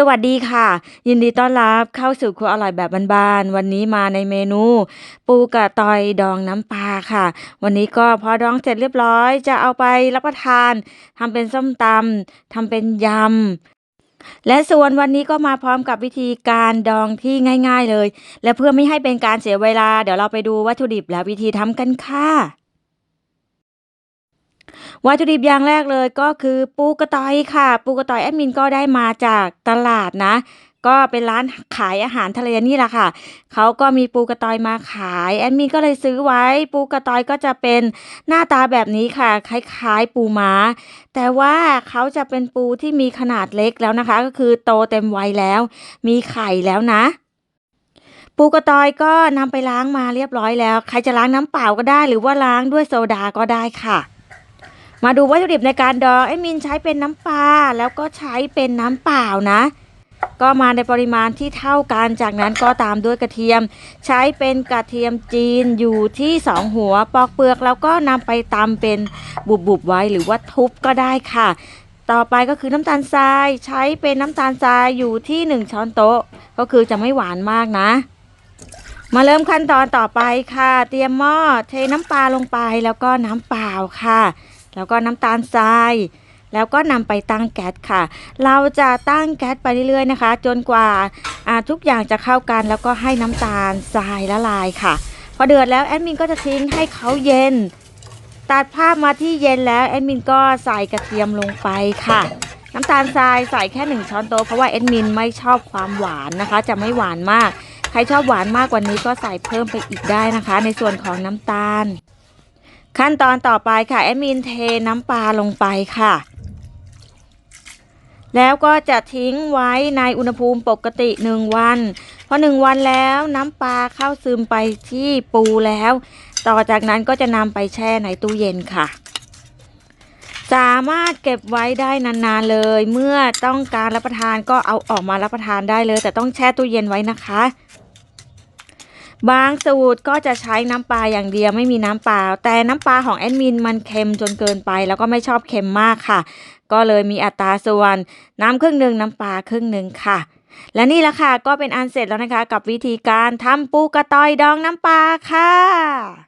สวัสดีค่ะ ยินดีต้อนรับเข้าสู่ครัวอร่อยแบบบ้านๆวันนี้มาในเมนู ปูกระตอยดองน้ำปลาค่ะ วันนี้ก็พอดองเสร็จเรียบร้อย จะเอาไปรับประทานทำเป็นส้มตำทำเป็นยำและส่วนวันนี้ก็มาพร้อมกับวิธีการดองที่ง่าย ๆเลย และเพื่อไม่ให้เป็นการเสียเวลา เดี๋ยวเราไปดูวัตถุดิบและวิธีทำกันค่ะ วัตถุดิบอย่างแรกเลยก็คือปูกระต่อยค่ะ ปูกระต่อยแอดมินก็ได้มาจากตลาดนะ ก็เป็นร้านขายอาหารทะเลนี่แหละค่ะเขาก็มีปูกระต่อยมาขายแอดมินก็เลยซื้อไว้ ปูกระต่อยก็จะเป็นหน้าตาแบบนี้ค่ะ คล้ายๆปูม้า แต่ว่าเขาจะเป็นปูที่มีขนาดเล็กแล้วนะคะ ก็คือโตเต็มวัยแล้ว มีไข่แล้วนะปูกระตอยก็นำไปล้างมาเรียบร้อยแล้ว ใครจะล้างน้ำเปล่าก็ได้ หรือว่าล้างด้วยโซดาก็ได้ค่ะ มาดูวัตถุดิบในการดองไอ้มินใช้เป็นน้ำปลาแล้วก็ใช้เป็นน้ำเปล่านะ ก็มาในปริมาณที่เท่ากันจากนั้นก็ตามด้วยกระเทียม ใช้เป็นกระเทียมจีนอยู่ที่สองหัวปอกเปลือกแล้วก็นำไปตำเป็นบุบๆไว้หรือว่าทุบก็ได้ค่ะ ต่อไปก็คือน้ำตาลทรายใช้เป็นน้ำตาลทรายอยู่ที่หนึ่งช้อนโต๊ะ ก็คือจะไม่หวานมากนะมาเริ่มขั้นตอนต่อไปค่ะ เตรียมหม้อเทน้ำปลาลงไปแล้วก็น้ำเปล่าค่ะ แล้วก็น้ำตาลทรายแล้วก็นำไปตั้งแก๊สค่ะ เราจะตั้งแก๊สไปเรื่อยๆนะคะ จนกว่าทุกอย่างจะเข้ากันแล้วก็ให้น้ำตาลทรายละลายค่ะ พอเดือดแล้วแอดมินก็จะทิ้งให้เขาเย็น ตัดภาพมาที่เย็นแล้วแอดมินก็ใส่กระเทียมลงไปค่ะ น้ำตาลทรายใส่แค่หนึ่งช้อนโต๊ะเพราะว่าแอดมินไม่ชอบความหวานนะคะ จะไม่หวานมาก ใครชอบหวานมากกว่านี้ก็ใส่เพิ่มไปอีกได้นะคะ ในส่วนของน้ำตาล ขั้นตอนต่อไปค่ะแอดมินเทน้ำปลาลงไปค่ะ แล้วก็จะทิ้งไว้ในอุณหภูมิปกติ1วันพอ1วันแล้วน้ำปลาเข้าซึมไปที่ปูแล้ว ต่อจากนั้นก็จะนำไปแช่ในตู้เย็นค่ะ สามารถเก็บไว้ได้นานๆเลย เมื่อต้องการรับประทานก็เอาออกมารับประทานได้เลย แต่ต้องแช่ตู้เย็นไว้นะคะ บางสูตรก็จะใช้น้ำปลาอย่างเดียวไม่มีน้ำเปล่าแต่น้ำปลาของแอดมินมันเค็มจนเกินไป แล้วก็ไม่ชอบเค็มมากค่ะ ก็เลยมีอัตราส่วนน้ำครึ่งหนึ่งน้ำปลาครึ่งหนึ่งค่ะ และนี่แหละค่ะก็เป็นอันเสร็จแล้วนะคะ กับวิธีการทำปูกระตอยดองน้ำปลาค่ะ